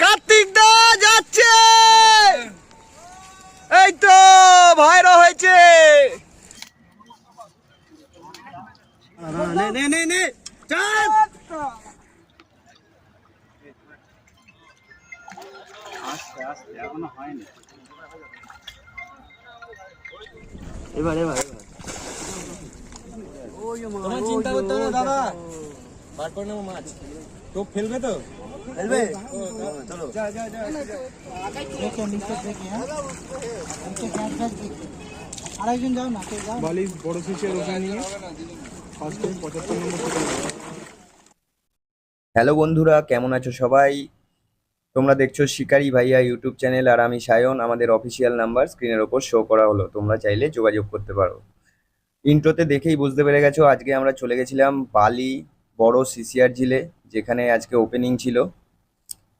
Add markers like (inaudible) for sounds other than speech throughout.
কার্তিক দা যাচ্ছে এই তো ভাইরা হয়েছে নে নে নে নে চাপ এবার এবার এবার তোমার চিন্তা করতে হবে দাদা বার করে নেব মাছ টোপ ফেলবে তো? ফেলবে? চলো। আড়াইজন যাও না কেউ যাও বালি বড় ফিসের ওখানে নিয়ে। ফার্স্ট টাইম পঁচাত্তর নম্বর থেকে হ্যালো বন্ধুরা কেমন আছো সবাই? তোমরা দেখছ শিকারি ভাইয়া ইউটিউব চ্যানেল আর আমি সায়ন। আমাদের অফিসিয়াল নাম্বার স্ক্রিনের ওপর শো করা হলো। তোমরা চাইলে যোগাযোগ করতে পারো। ইন্ট্রোতে দেখেই বুঝতে পেরে গেছো আজকে আমরা চলে গেছিলাম বালি বড় সিসিআর ঝিলে, যেখানে আজকে ওপেনিং ছিল।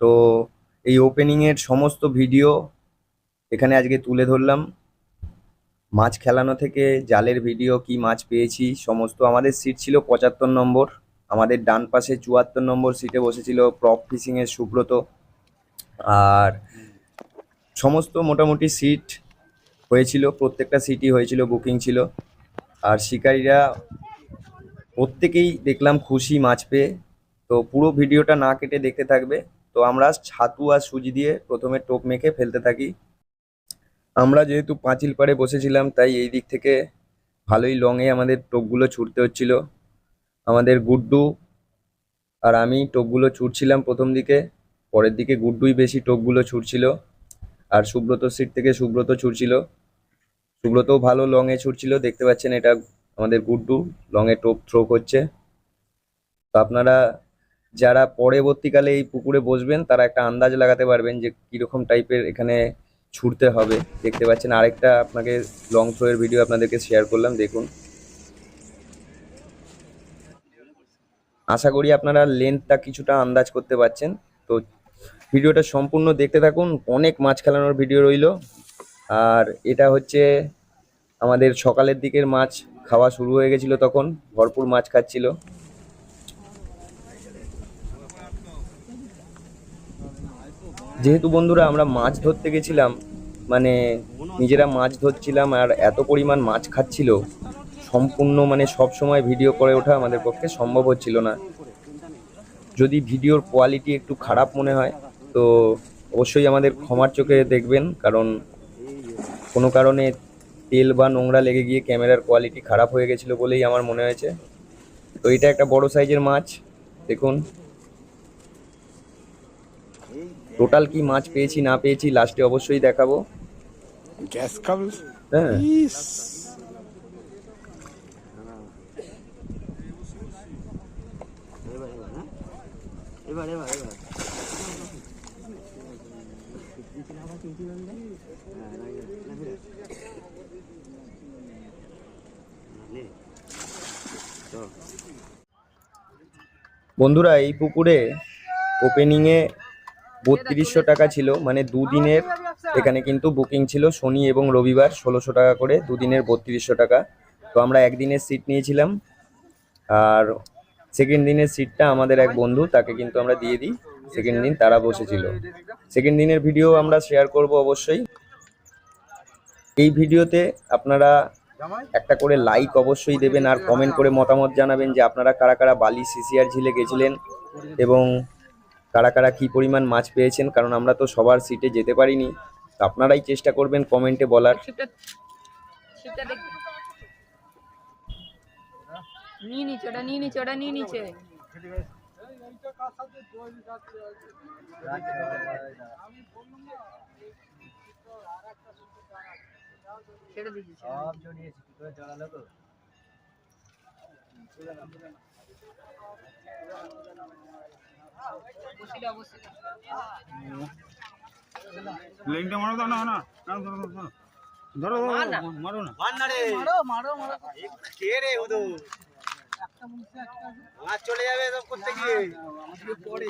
তো এই ওপেনিংয়ের সমস্ত ভিডিও এখানে আজকে তুলে ধরলাম। মাছ খেলানো থেকে জালের ভিডিও কি মাছ পেয়েছি, সমস্ত আমাদের সিট ছিল পঁচাত্তর নম্বর। আমাদের ডান পাশে চুয়াত্তর নম্বর সিটে বসেছিল প্রপ ফিশিং এর সুব্রত। আর সমস্ত মোটামুটি সিট হয়েছিল, প্রত্যেকটা সিটই হয়েছিল বুকিং ছিল। আর শিকারীরা প্রত্যেকেই দেখলাম খুশি মাছ পেয়ে। তো পুরো ভিডিওটা না কেটে দেখতে থাকবে। তো আমরা ছাতু আর সুজি দিয়ে প্রথমে টোপ মেখে ফেলতে থাকি। আমরা যেহেতু পাঁচিল পাড়ে বসেছিলাম, তাই এই দিক থেকে ভালোই লংয়ে আমাদের টোপগুলো ছুটতে হচ্ছিল। আমাদের গুড্ডু আর আমি টোপগুলো ছুটছিলাম প্রথম দিকে। পরের দিকে গুড্ডুই বেশি টোপগুলো ছুটছিল। আর সুব্রত সিট থেকে সুব্রত ছুটছিল। সুব্রতও ভালো লংয়ে ছুটছিল, দেখতে পাচ্ছেন এটা আমাদের গুড্ডু লংয়ে টোপ থ্রো করছে। তো আপনারা যারা পরবর্তীকালে এই পুকুরে বসবেন, তারা একটা আন্দাজ লাগাতে পারবেন যে কীরকম টাইপের এখানে ছুটতে হবে। দেখতে পাচ্ছেন আরেকটা আপনাকে লং থ্রো এর ভিডিও আপনাদেরকে শেয়ার করলাম, দেখুন। আশা করি আপনারা লেন্থটা কিছুটা আন্দাজ করতে পারছেন। তো ভিডিওটা সম্পূর্ণ দেখতে থাকুন, অনেক মাছ খেলানোর ভিডিও রইল। আর এটা হচ্ছে আমাদের সকালের দিকের মাছ খাওয়া শুরু হয়ে গেছিল তখন, ভরপুর মাছ খাচ্ছিল। যেহেতু বন্ধুরা আমরা মাছ ধরতে গেছিলাম মানে নিজেরা মাছ ধরছিলাম আর এত পরিমাণ মাছ খাচ্ছিল, সম্পূর্ণ মানে সব সময় ভিডিও করে ওঠা আমাদের পক্ষে সম্ভব হচ্ছিল না। যদি ভিডিওর কোয়ালিটি একটু খারাপ মনে হয়, তো অবশ্যই আমাদের ক্ষমার চোখে দেখবেন, কারণ কোনো কারণে তেল বা নোংরা লেগে গিয়ে ক্যামেরার কোয়ালিটি খারাপ হয়ে গেছিল বলেই আমার মনে হয়েছে। তো এটা একটা বড় সাইজের মাছ দেখুন। টোটাল কি মাছ পেয়েছি না পেয়েছি লাস্টে অবশ্যই দেখাবো। হ্যাঁ? এবার এবার এবার। বন্ধুরা, এই পুকুরে ওপেনিংয়ে বত্রিশশো টাকা ছিল মানে দুদিনের এখানে কিন্তু বুকিং ছিল শনি এবং রবিবার, ষোলোশো টাকা করে দুদিনের বত্রিশশো টাকা। তো আমরা একদিনের সিট নিয়েছিলাম, আর সেকেন্ড দিনের সিটটা আমাদের এক বন্ধু, তাকে কিন্তু আমরা দিয়ে দিই। সেকেন্ড দিন তারা বসেছিল। সেকেন্ড দিনের ভিডিও আমরা শেয়ার করব অবশ্যই। এই ভিডিওতে আপনারা একটা করে লাইক অবশ্যই দেবেন আর কমেন্ট করে মতামত জানাবেন যে আপনারা কারা কারা বালি সিসিআর ঝিলে গেছিলেন এবং কারা কারা কী পরিমাণ মাছ পেয়েছেন কারণ আমরা তো সবার সিটে যেতে পারিনি। তো আপনারাই চেষ্টা করবেন কমেন্টে বলার। শিপটা শিপটা দেখ নিয়ে নিচে ওটা নিয়ে নিচে ওটা নিয়ে নিচে। ছেড়ে মারো না না ধরো ধরো ধরো। মার। না। মারো মারো মারো কে রে মাছ চলে যাবে সব করতে গিয়ে। পরে।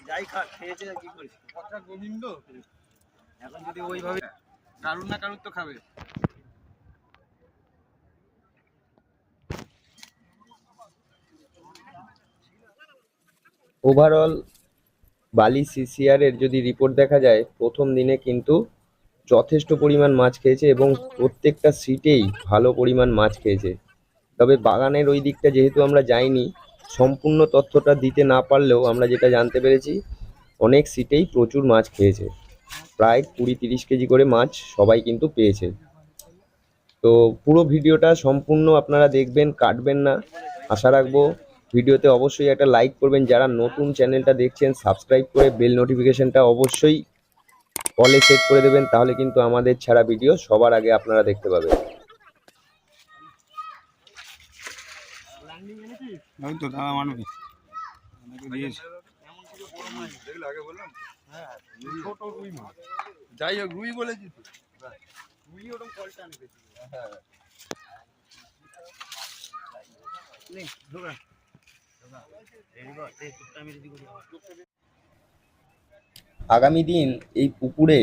যাই খেয়েছে কি করিস কথা গোবিন্দ? এখন যদি ওইভাবে কারুর না কারুর তো খাবে। ওভারঅল বালি সিসিআরের যদি রিপোর্ট দেখা যায় প্রথম দিনে কিন্তু যথেষ্ট পরিমাণ মাছ খেয়েছে এবং প্রত্যেকটা সিটেই ভালো পরিমাণ মাছ খেয়েছে। তবে বাগানের ওই দিকটা যেহেতু আমরা যাইনি সম্পূর্ণ তথ্যটা দিতে না পারলেও আমরা যেটা জানতে পেরেছি, অনেক সিটেই প্রচুর মাছ খেয়েছে। প্রায় কুড়ি তিরিশ কেজি করে মাছ সবাই কিন্তু পেয়েছে। তো পুরো ভিডিওটা সম্পূর্ণ আপনারা দেখবেন, কাটবেন না। আশা রাখব ভিডিওতে অবশ্যই একটা লাইক করবেন। যারা নতুন চ্যানেলটা দেখছেন, সাবস্ক্রাইব করে বেল নোটিফিকেশনটা অবশ্যই কলে সেট করে দেবেন। তাহলে কিন্তু আমাদের ছাড়া ভিডিও সবার আগে আপনারা দেখতে পাবেন। ওই তো দাদা মানবে যাই হোক রুই বলেছি তো। আগামী দিন এই পুকুরে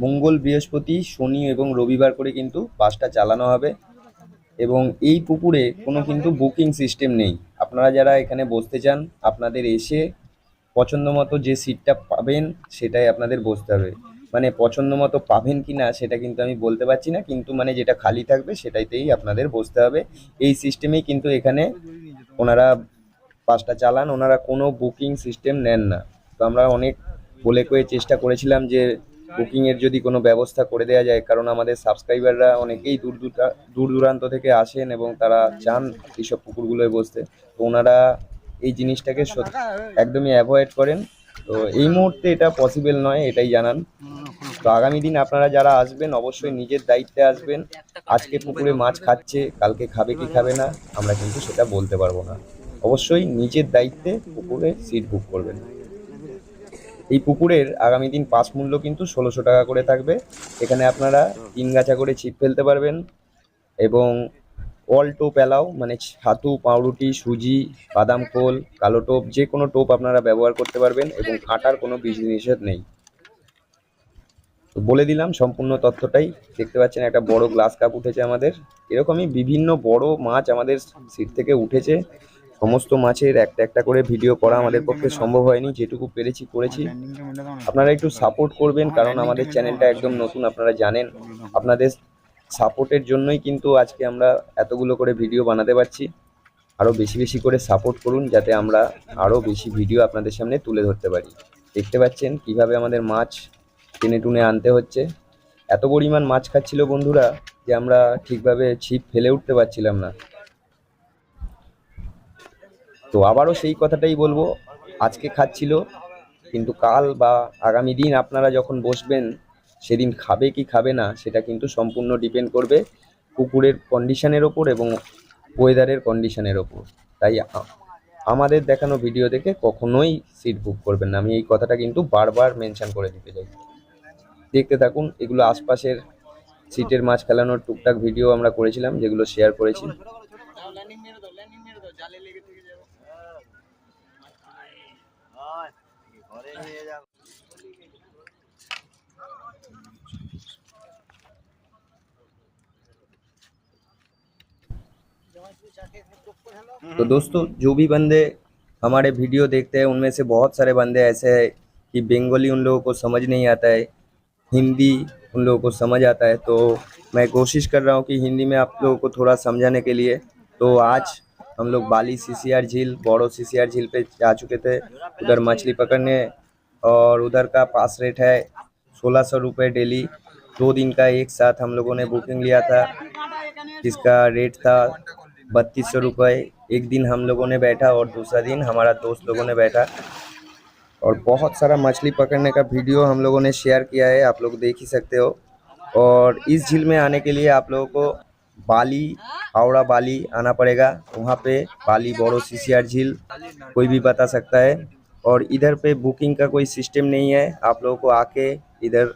মঙ্গল বৃহস্পতি শনি এবং রবিবার করে কিন্তু বাসটা চালানো হবে। এবং এই পুকুরে কোনো কিন্তু বুকিং সিস্টেম নেই। আপনারা যারা এখানে বসতে চান, আপনাদের এসে পছন্দ মতো যে সিটটা পাবেন, সেটাই আপনাদের বসতে হবে। মানে পছন্দ মতো পাবেন কি না, সেটা কিন্তু আমি বলতে পারছি না, কিন্তু মানে যেটা খালি থাকবে, সেটাইতেই আপনাদের বসতে হবে। এই সিস্টেমেই কিন্তু এখানে ওনারা বাসটা চালান, ওনারা কোনো বুকিং সিস্টেম নেন না। তো আমরা অনেক বলে কয়ে চেষ্টা করেছিলাম যে বুকিংয়ের যদি কোনো ব্যবস্থা করে দেওয়া যায়, কারণ আমাদের সাবস্ক্রাইবাররা অনেকেই দূর দূর দূর দূরান্ত থেকে আসেন এবং তারা চান এইসব পুকুরগুলোয় বসতে। তো ওনারা এই জিনিসটাকে একদমই অ্যাভয়েড করেন। তো এই মুহূর্তে এটা পসিবল নয়, এটাই জানান। তো আগামী দিন আপনারা যারা আসবেন, অবশ্যই নিজের দায়িত্বে আসবেন। আজকে পুকুরে মাছ খাচ্ছে, কালকে খাবে কি খাবে না, আমরা কিন্তু সেটা বলতে পারব না। অবশ্যই নিজের দায়িত্বে পুকুরে সিট বুক করবেন। পুকুরের আগামী দিন পাস মূল্য কিন্তু ষোলোশো টাকা করে থাকবে। এখানে আপনারা তিন গাছা করে ছিপ ফেলতে পারবেন এবং অল টোপ অ্যালাও মানে ছাতু, পাউরুটি, সুজি, বাদাম খোল, কালো টোপ, যে কোনো টোপ আপনারা ব্যবহার করতে পারবেন এবং কাটার কোনো বিধি নিষেধ নেই বলে দিলাম সম্পূর্ণ তথ্যটাই। দেখতে পাচ্ছেন একটা বড় গ্লাস কাপ উঠেছে আমাদের। এরকমই বিভিন্ন বড় মাছ আমাদের সিট থেকে উঠেছে। সমস্ত মাছের একটা একটা করে ভিডিও করা আমাদের পক্ষে সম্ভব হয়নি যেটুকু পেরেছি করেছি। আপনারা একটু সাপোর্ট করবেন কারণ আমাদের চ্যানেলটা একদম নতুন আপনারা জানেন। আপনাদের সাপোর্টের জন্যই কিন্তু আজকে আমরা এতগুলো করে ভিডিও বানাতে পারছি। আরও বেশি বেশি করে সাপোর্ট করুন যাতে আমরা আরও বেশি ভিডিও আপনাদের সামনে তুলে ধরতে পারি। দেখতে পাচ্ছেন কীভাবে আমাদের মাছ টেনে টুনে আনতে হচ্ছে। এত পরিমাণ মাছ খাচ্ছিল বন্ধুরা যে আমরা ঠিকভাবে ছিপ ফেলে উঠতে পারছিলাম না। তো আবারও সেই কথাটাই বলব, আজকে খাচ্ছিল, কিন্তু কাল বা আগামী দিন আপনারা যখন বসবেন, সেদিন খাবে কি খাবে না, সেটা কিন্তু সম্পূর্ণ ডিপেন্ড করবে কুকুরের কন্ডিশনের ওপর এবং ওয়েদারের কন্ডিশনের ওপর। তাই আমাদের দেখানো ভিডিও দেখে কখনোই সিট বুক করবেন না। আমি এই কথাটা কিন্তু বারবার মেনশান করে দিতে চাই। দেখতে থাকুন, এগুলো আশপাশের সিটের মাছ খেলানোর টুকটাক ভিডিও আমরা করেছিলাম, যেগুলো শেয়ার করেছি। तो दोस्तों, जो भी बंदे हमारे वीडियो देखते हैं, उनमें से बहुत सारे बंदे ऐसे हैं कि बंगाली उन लोगों को समझ नहीं आता है, हिंदी उन लोगों को समझ आता है। तो मैं कोशिश कर रहा हूँ कि हिंदी में आप लोगों को थोड़ा समझाने के लिए। तो आज हम लोग बाली सीसीआर झील, बोड़ो सीसीआर झील पे जा चुके थे। उधर मछली पकड़ने और उधर का पास रेट है सोलह सौ रुपये डेली। दो दिन का एक साथ हम लोगों ने बुकिंग लिया था। जिसका रेट था बत्तीस सौ रुपये एक दिन हम लोगों ने बैठा और दूसरा दिन हमारा दोस्त लोगों ने बैठा। और बहुत सारा मछली पकड़ने का वीडियो हम लोगों ने शेयर किया है। आप लोग देख ही सकते हो। और इस झील में आने के लिए आप लोगों को बाली, हावड़ा बाली आना पड़ेगा। वहाँ पे बाली बोरो सीसीआर झील, कोई भी बता सकता है। और इधर पे बुकिंग का कोई सिस्टम नहीं है। आप लोगों को आके इधर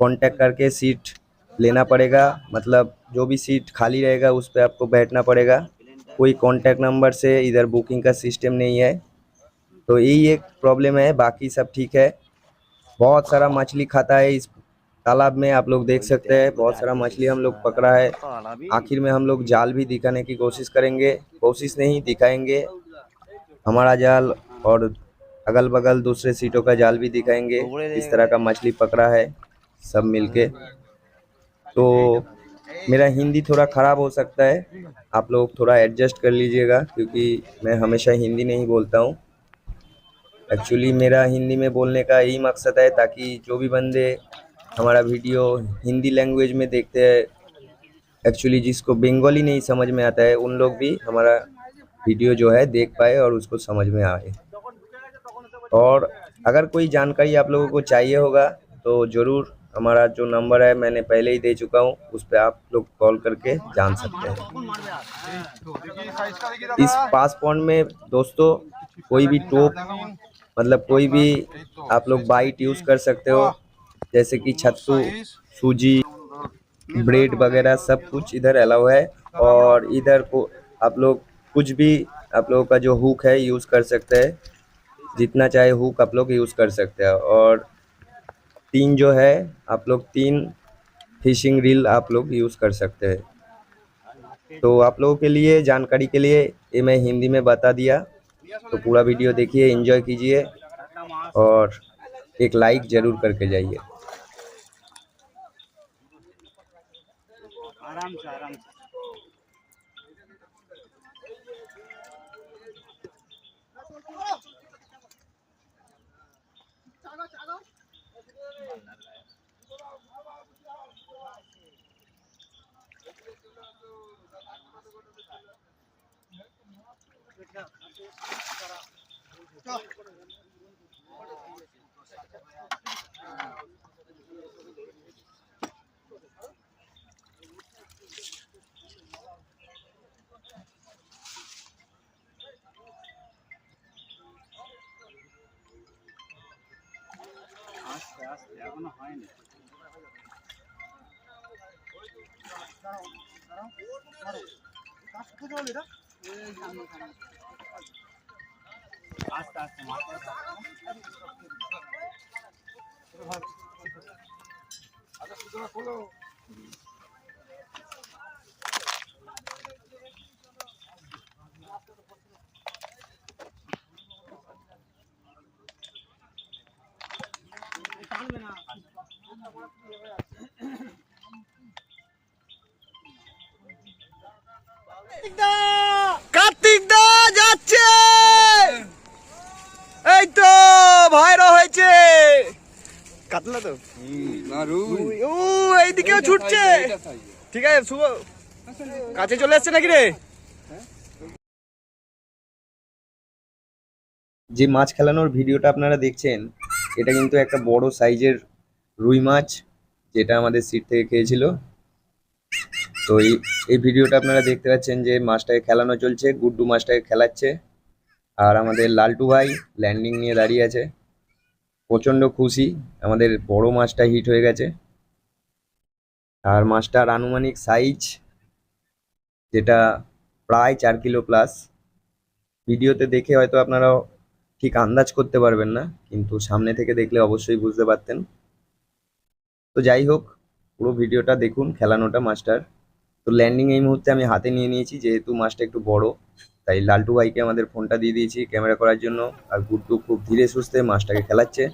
कांटेक्ट करके सीट लेना पड़ेगा। मतलब जो भी सीट खाली रहेगा, उस पर आपको बैठना पड़ेगा। कोई कांटेक्ट नंबर से इधर बुकिंग का सिस्टम नहीं है। तो यही एक प्रॉब्लम है। बाकी सब ठीक है। बहुत सारा मछली खाता है इस तालाब में आप लोग देख सकते हैं बहुत सारा मछली हम लोग पकड़ा है। आखिर में हम लोग जाल भी दिखाने की कोशिश करेंगे कोशिश नहीं दिखाएँगे। हमारा जाल और अगल बगल दूसरे सीटों का जाल भी दिखाएँगे इस तरह का मछली पकड़ा है सब मिलके। तो मेरा हिंदी थोड़ा ख़राब हो सकता है आप लोग थोड़ा एडजस्ट कर लीजिएगा क्योंकि मैं हमेशा हिंदी नहीं बोलता हूँ। एक्चुअली मेरा हिंदी में बोलने का यही मकसद है ताकि जो भी बंदे हमारा वीडियो हिंदी लैंग्वेज में देखते हैं। एक्चुअली जिसको बंगाली नहीं समझ में आता है, उन लोग भी हमारा वीडियो जो है देख पाए और उसको समझ में आए। और अगर कोई जानकारी आप लोगों को चाहिए होगा तो ज़रूर हमारा जो नंबर है, मैंने पहले ही दे चुका हूँ, उस पर आप लोग कॉल करके जान सकते हैं। इस पासपोर्ट में दोस्तों, कोई भी टोप मतलब कोई भी आप लोग बाइट यूज़ कर सकते हो। जैसे कि छत्तू, सूजी, ब्रेड वगैरह सब कुछ इधर अलाउ है। और इधर को आप लोग कुछ भी आप लोगों का जो हुक है, यूज़ कर सकते हैं। जितना चाहे हुक आप लोग यूज़ कर सकते हैं। और तीन जो है, आप लोग तीन फिशिंग रील आप लोग यूज़ कर सकते हैं। तो आप लोगों के लिए, जानकारी के लिए ये मैं हिंदी में बता दिया। तो पूरा वीडियो देखिए, एंजॉय कीजिए। और एक लाइक ज़रूर करके जाइए। आराम से आराम से Go. আস্তে এখনও হয়নি আস্তে আস্তে মাথা কার্তিক দা যাচ্ছে! এই তো ভাইরা হয়েছে! কাতলা তো? ও এইদিকেও ছুটছে! ঠিক আছে শুভ কাছে চলে আসছে নাকি রে? যে মাছ খেলানোর ভিডিওটা আপনারা দেখছেন এটা কিন্তু একটা বড় সাইজের রুই মাছ যেটা আমাদের সিট থেকে খেয়েছিল। তো এই এই ভিডিওটা আপনারা দেখতে পাচ্ছেন যে মাছটাকে খেলানো চলছে, গুড্ডু মাছটাকে খেলাচ্ছে। আর আমাদের লালটু ভাই ল্যান্ডিং নিয়ে দাঁড়িয়ে আছে। প্রচণ্ড খুশি, আমাদের বড় মাছটা হিট হয়ে গেছে। আর মাছটার আনুমানিক সাইজ যেটা প্রায় চার কিলো প্লাস ভিডিওতে দেখে হয়তো আপনারা ঠিক আন্দাজ করতে পারবেন না, কিন্তু সামনে থেকে দেখলে অবশ্যই বুঝতে পারতেন। তো যাই হোক, পুরো ভিডিওটা দেখুন, খেলানোটা মাছটার তো ল্যান্ডিং এই মুহূর্তে আমি হাতে নিয়ে নিয়েছি, যেহেতু মাছটা একটু বড়, তাই লালটু ভাইকে আমাদের ফোনটা দিয়ে দিয়েছি ক্যামেরা করার জন্য, আর গুড্ডু খুব ধীরে সুস্থে মাছটাকে খেলাচ্ছে।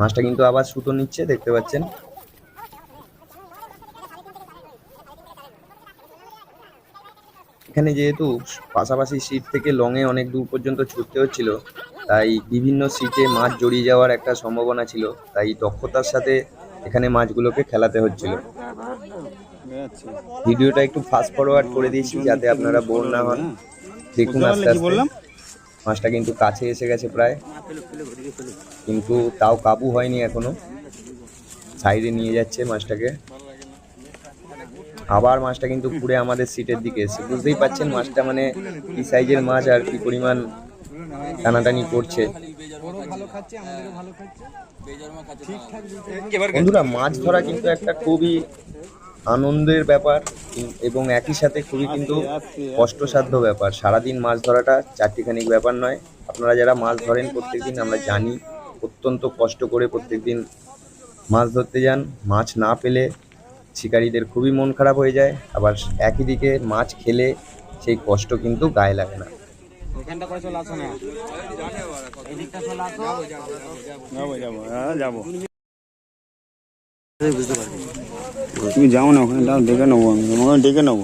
মাছটা কিন্তু আবার সুতো নিচ্ছে, দেখতে পাচ্ছেন। এখানে যেহেতু পাশাপাশি সিট থেকে লংয়ে অনেক দূর পর্যন্ত ছুটতে হচ্ছিল তাই বিভিন্ন সিটে মাছ জড়িয়ে যাওয়ার একটা সম্ভাবনা ছিল তাই দক্ষতার সাথে এখানে মাছগুলোকে খেলাতে হচ্ছিল। ভিডিওটা একটু ফাস্ট ফরওয়ার্ড করে দিয়েছি যাতে আপনারা বোর না হন। দেখুন আস্তে আস্তে। মাছটা কিন্তু কাছে এসে গেছে প্রায়। কিন্তু তাও কাবু হয়নি এখনও। সাইডে নিয়ে যাচ্ছে মাছটাকে। আবার মাছটা কিন্তু ঘুরে আমাদের সিটের দিকে এসে বুঝতেই পাচ্ছেন মাছটা মানে কি সাইজের মাছ আর কি পরিমাণ টানাটানি করছে। বন্ধুরা মাছ ধরা কিন্তু একটা খুবই আনন্দের ব্যাপার এবং একই সাথে খুবই কিন্তু কষ্টসাধ্য ব্যাপার। সারাদিন মাছ ধরাটা চারটিখানিক ব্যাপার নয়। আপনারা যারা মাছ ধরেন প্রত্যেকদিন আমরা জানি অত্যন্ত কষ্ট করে প্রত্যেকদিন মাছ ধরতে যান। মাছ না পেলে শিকারীদের খুবই মন খারাপ হয়ে যায় আবার একই দিকে মাছ খেলে সেই কষ্ট কিন্তু গায়ে লাগে না। এখানটা করে চলে আসো না। এদিকটা চলে আসো। যাব যাব হ্যাঁ যাব। তুমি যাও না ওখানে ডেকে দেখে নেব আমি তোমাকে ডেকে নেব।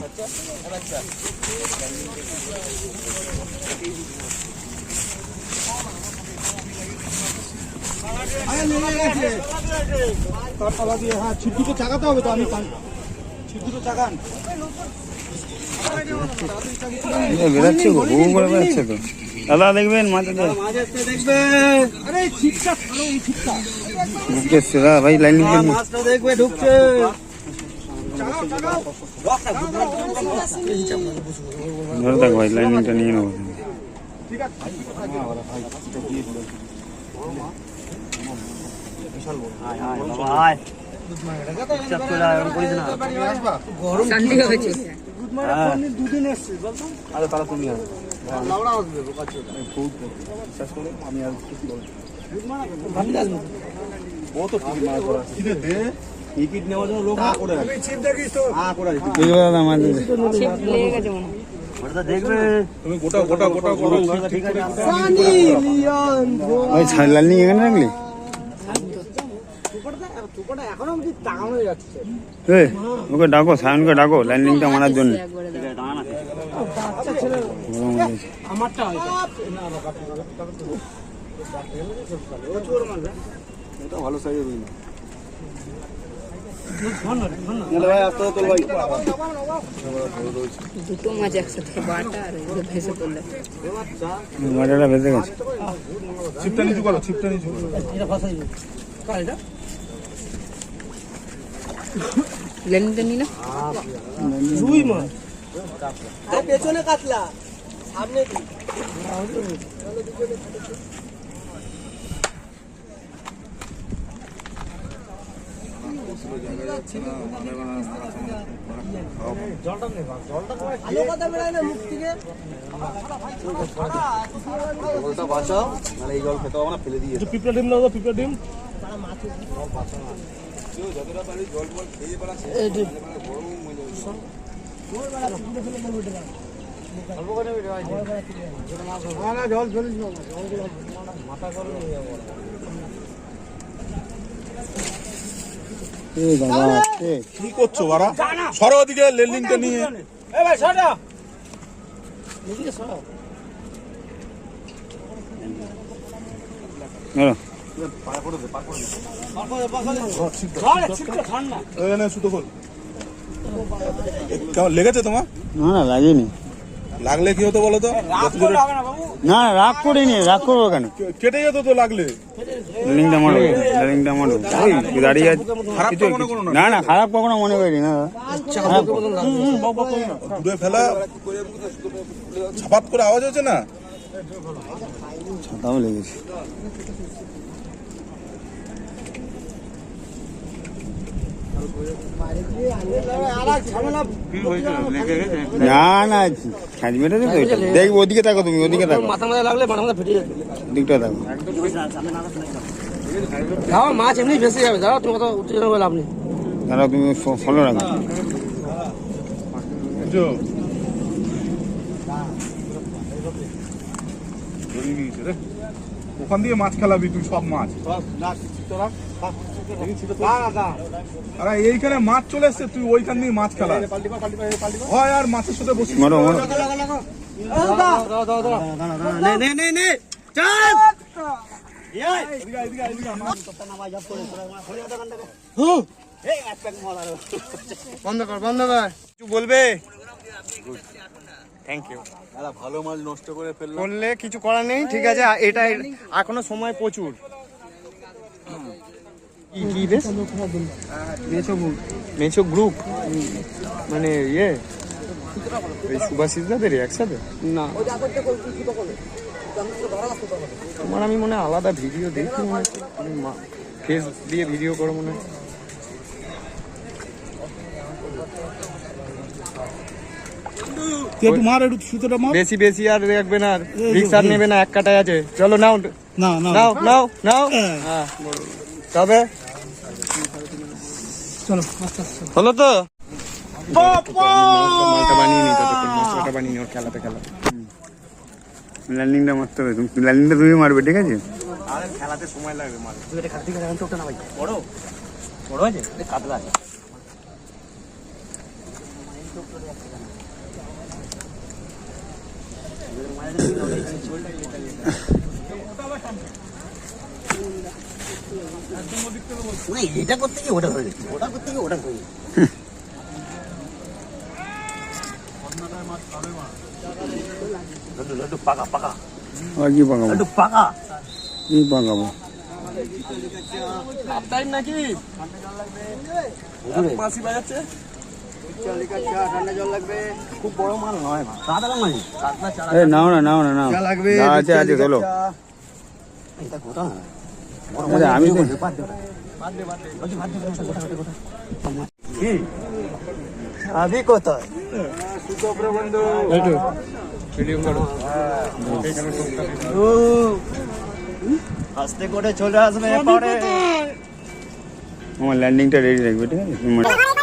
চাকাতে হবে তো আমি ছুটুটো চাকান। বেড়াচ্ছে গো হু করে বেড়াচ্ছে তো। দাদা দেখবেন আরে এই ভাই লাইন নিয়ে মাছটা দেখবে ঢুকছে। ধরে থাক ভাই লাইনিংটা নিয়ে নেব। শান্তি হয়েছে দুদিন এসছে বলতো আরে তারা তুমি লাউড়া আসবে বোকা চোদা বিশ্বাস করে আমি আর কিছু বলব ভাবি আসবে ও তো ঠিক মারা করা কিরে দে টিকিট নেওয়ার জন্য লোক আ করে রাখে চিপ দেখিস তো আ করে রাখে বুঝতে দাদা মাঝে ছিপ লেগে গেছে মনে হয়। ওটা দেখবে তুমি গোটা গোটা গোটা করো ঠিক আছে ওই ছাড় লাইনিং এখানে রাখলি এখনও আমি টাঙানো যাচ্ছে এ, ওকে ডাকো সায়নকে ডাকো লাইনিংটা মারার জন্য। হয়ে। গেছে। আমারটা এটা ভালো সাইজের রুই না ভাই আসতে তো ভাই। দুটো মাছ একসাথে বাটা আর ভেসে পড়লে। মাজাটা ভেসে গেছে। ছিপটা নিচু করো ছিপটা নিচু করো। লেনটা নি? না রুই মাছ। পেছনে কাতলা। সামনে জলটা বাঁচাও এই জল খেতে হবে না ফেলে দিয়ে পিঁপড়া ডিম দাও পিঁপড়া ডিম। এ বাবা এ, কি করছ বারা সরো ওদিকে লেলিংটা নিয়ে কেমন লেগেছে তোমার না না লাগেনি লাগলে কি হতো বলো তো না রাগ করিনি রাগ করব কেন কেটে যেত তো লাগলে লাইনিংটা মারো লাইনিংটা মারো দাঁড়িয়ে মনে না। না খারাপ কখনো মনে করি না দূরে ফেলা ছাপাত করে আওয়াজ হচ্ছে না ছাতাও লেগেছে না না। ওদিকে থাকো তুমি ওদিকে থাকো মাথা মাথা লাগলে মাথা মাথা ফেটে যাবে ওদিকটা থাকো দাও মাছ এমনি ভেসে যাবে দাঁড়াও তুমি কত উত্তেজনা লাভ নেই তারা তুমি ফলো রাখো। ওখান দিয়ে মাছ খেলাবি তুই সব মাছ আরে এইখানে মাছ চলে এসছে তুই ওইখান দিয়ে মাছ খেলা হয় আর মাছের সাথে মারো বন্ধ কর বন্ধ কর। কিছু বলবে? থ্যাংক ইউ ভালো মাছ নষ্ট করে করলে কিছু করার নেই ঠিক আছে এটা এখনও সময় প্রচুর। কি কি বেশ মেছো গ্রুপ মানে ইয়ে? এই সুভাষিস দাদের একসাথে? না। তোমার আমি মনে হয় আলাদা ভিডিও দেখি মনে ফেস দিয়ে ভিডিও করো মনে হয়। একটু মার একটু সুতোটা মার বেশি বেশি আর দেখবে না রিক্স আর নেবে না এক কাটায় আছে। চলো নাও। না না। নাও নাও নাও। হ্যাঁ। তবে হলো তো? বানিয়ে নি ততক্ষণ বানিয়ে নি ওর খেলাতে খেলাতে। ল্যান্ডিংটা মারতে হবে তুমি ল্যান্ডিংটা তুমি মারবে ঠিক আছে? খেলাতে সময় লাগবে মাল তুই এটা চোখটা না ভাই বড়? বড় আছে? কাতলা আছে (laughs) এটা করতে গিয়ে ওটা হয়ে গেছে। ওটা করতে গিয়ে ওটা হয়ে গেছে। একটু পাকা পাকা। আর কি পাকাবো? একটু পাকা। কি পাকাবো? টাইম নাকি? মাসি বাজাচ্ছে। খুব বড় মাল নয় নাও না নাও না নাও। আছে আছে তোলো। এটা গোটা আমি কোথায়? আস্তে করে চলে আসবে আমার ল্যান্ডিংটা রেডি রাখবে ঠিক আছে?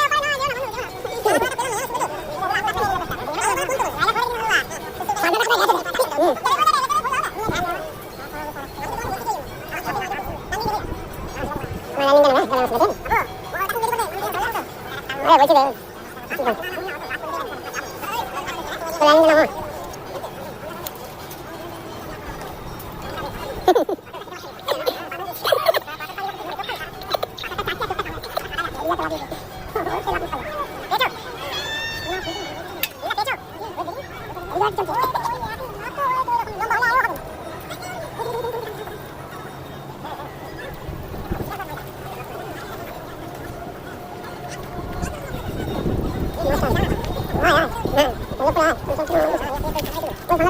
তুমি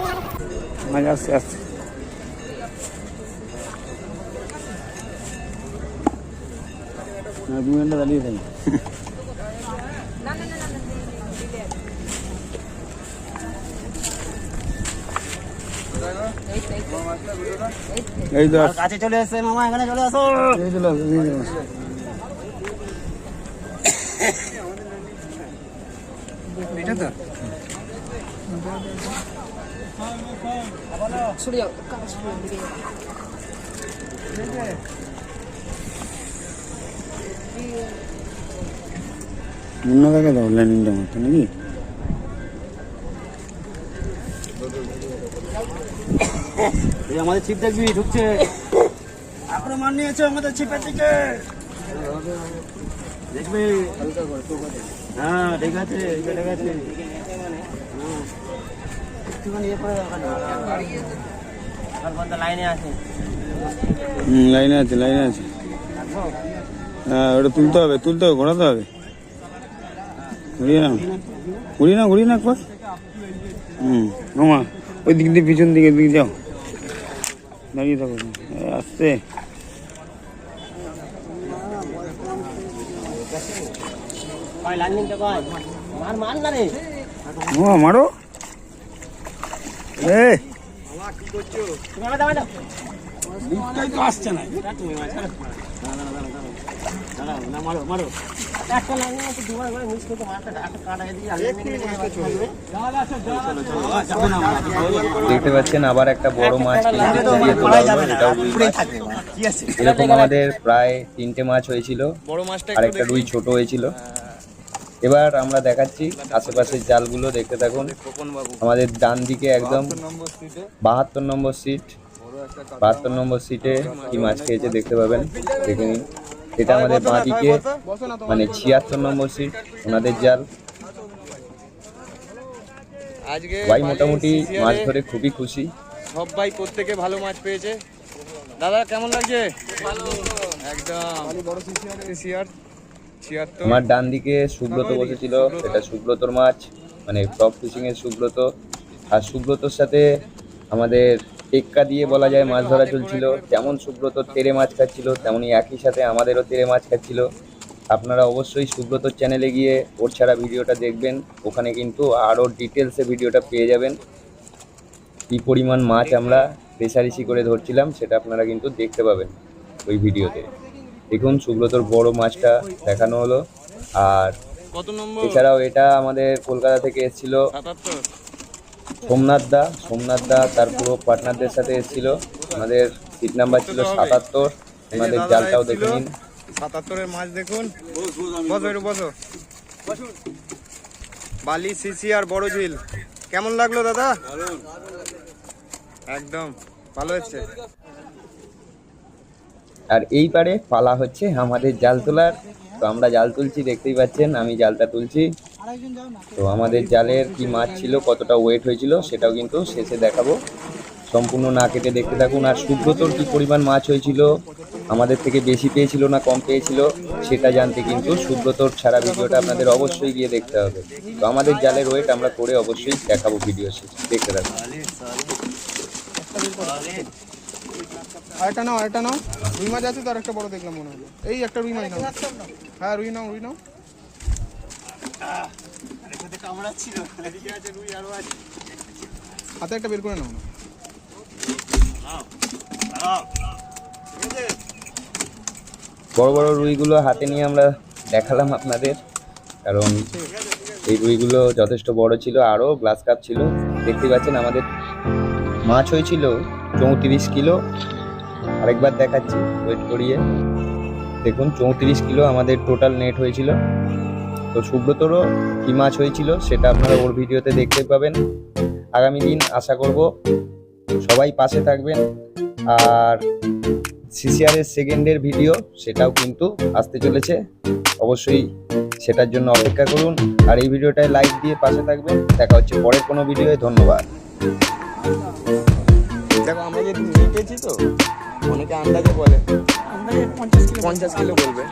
মার- মাঝে আসছে আসছে না দু মিনিটটা দাঁড়িয়ে থাকি এই তো আসছে। কাছে চলে এসে মামা এখানে চলে আসো এই চলে আসছে, সরে যাও কাজ করে দিকে যাও। অন্য কাকে দাও ল্যান্ডিংটা মারতে নাকি আমাদের চিপ দেখবি ঢুকছে আক্রমণ নিয়েছে আমাদের চিপের দিকে দেখবি হ্যাঁ ঠিক আছে ঠিক আছে একটুখানি ইয়ে করে লাইনে আছে। লাইনে আছে লাইনে আছে। হ্যাঁ ওটা তুলতে হবে তুলতে হবে ঘোরাতে হবে। ঘুরিয়ে নাও। ঘুরিয়ে নাও ঘুরিয়ে নাও একবার। হুম নোমা ওই দিক দিয়ে পিছন দিকে দিকে যাও। দাঁড়িয়ে থাকো আসতে মার না এ আসছে না। দেখতে পাচ্ছেন আবার একটা বড় মাছ এরকম আমাদের প্রায় তিনটে মাছ হয়েছিল। বড় আর একটা রুই ছোট হয়েছিল। এবার আমরা দেখাচ্ছি আশেপাশের জালগুলো দেখতে থাকুন। আমাদের ডান দিকে একদম বাহাত্তর নম্বর সিট বাহাত্তর নম্বর সিটে কি মাছ খেয়েছে দেখতে পাবেন দেখে নিন। এটা আমাদের বাঁ দিকে মানে ছিয়াত্তর নম্বর সিট ওনাদের জাল। আজকে ভাই মোটামুটি মাছ ধরে খুবই খুশি। সব ভাই প্রত্যেকে ভালো মাছ পেয়েছে। দাদা কেমন লাগছে? একদম। ছিয়াত্তর আমার ডান দিকে সুব্রত বসেছিল এটা সুব্রতর মাছ মানে টপ ফিশিং এর সুব্রত। আর সুব্রতর সাথে আমাদের টেক্কা দিয়ে বলা যায় মাছ ধরা চলছিল। যেমন সুব্রত তেরে মাছ খাচ্ছিল তেমনি একই সাথে আমাদেরও তেরে মাছ খাচ্ছিল। আপনারা অবশ্যই সুব্রতর চ্যানেলে গিয়ে ওর ছাড়া ভিডিওটা দেখবেন। ওখানে কিন্তু আরও ডিটেলসে ভিডিওটা পেয়ে যাবেন। কী পরিমাণ মাছ আমরা রেশারেশি করে ধরছিলাম সেটা আপনারা কিন্তু দেখতে পাবেন ওই ভিডিওতে। দেখুন সুব্রতর বড় মাছটা দেখানো হলো। আর এছাড়াও এটা আমাদের কলকাতা থেকে এসেছিল সোমনাথ দা। সোমনাথ দা তার পুরো পার্টনারদের সাথে এসেছিল। আমাদের সিট নাম্বার ছিল সাতাত্তর আমাদের জালটাও দেখে নিন। সাতাত্তরের মাছ দেখুন। বসো একটু বসো। বালি সিসি আর বড় ঝিল। কেমন লাগল দাদা? একদম ভালো হচ্ছে আর এই পারে পালা হচ্ছে আমাদের জাল তোলার। তো আমরা জাল তুলছি, দেখতেই পাচ্ছেন, আমি জালটা তুলছি। তো আমাদের জালের কি মাছ ছিল, কতটা ওয়েট হয়েছিল, সেটাও কিন্তু শেষে দেখাবো। সম্পূর্ণ না কেটে দেখতে থাকুন, আর সুব্রতর কি পরিমাণ মাছ হয়েছিল, আমাদের থেকে বেশি পেয়েছিল না কম পেয়েছিল, সেটা জানতে কিন্তু সুব্রতর ছাড়া ভিডিওটা আপনাদের অবশ্যই গিয়ে দেখতে হবে। তো আমাদের জালের ওয়েট আমরা করে অবশ্যই দেখাবো ভিডিও শেষে, দেখতে থাকুন। আরেকটা নাও আরেকটা নাও। রুই মাছ আছে তো আর একটা বড় দেখলাম মনে হলো। এই একটা রুই মাছ নাও। হ্যাঁ রুই নাও রুই নাও। হাতে একটা বের করে নাও। না বড় বড় রুইগুলো হাতে নিয়ে আমরা দেখালাম আপনাদের। কারণ এই রুইগুলো যথেষ্ট বড় ছিল, আরও গ্লাস কাপ ছিল। দেখতে পাচ্ছেন আমাদের মাছ হয়েছিল চৌত্রিশ কিলো। আরেকবার দেখাচ্ছি ওয়েট করিয়ে। দেখুন, চৌত্রিশ কিলো আমাদের টোটাল নেট হয়েছিল। তো সুব্রতরও কী মাছ হয়েছিল সেটা আপনারা ওর ভিডিওতে দেখতে পাবেন। আগামী দিন আশা করব সবাই পাশে থাকবেন। আর সিসিআরের সেকেন্ডের ভিডিও সেটাও কিন্তু আসতে চলেছে। অবশ্যই সেটার জন্য অপেক্ষা করুন। আর এই ভিডিওটায় লাইক দিয়ে পাশে থাকবেন। দেখা হচ্ছে পরের কোনো ভিডিওয় ধন্যবাদ। দেখো, আমরা যেহেতু মেপেছি তো অনেকে আন্দাজে বলে। পঞ্চাশ কিলো বলবে।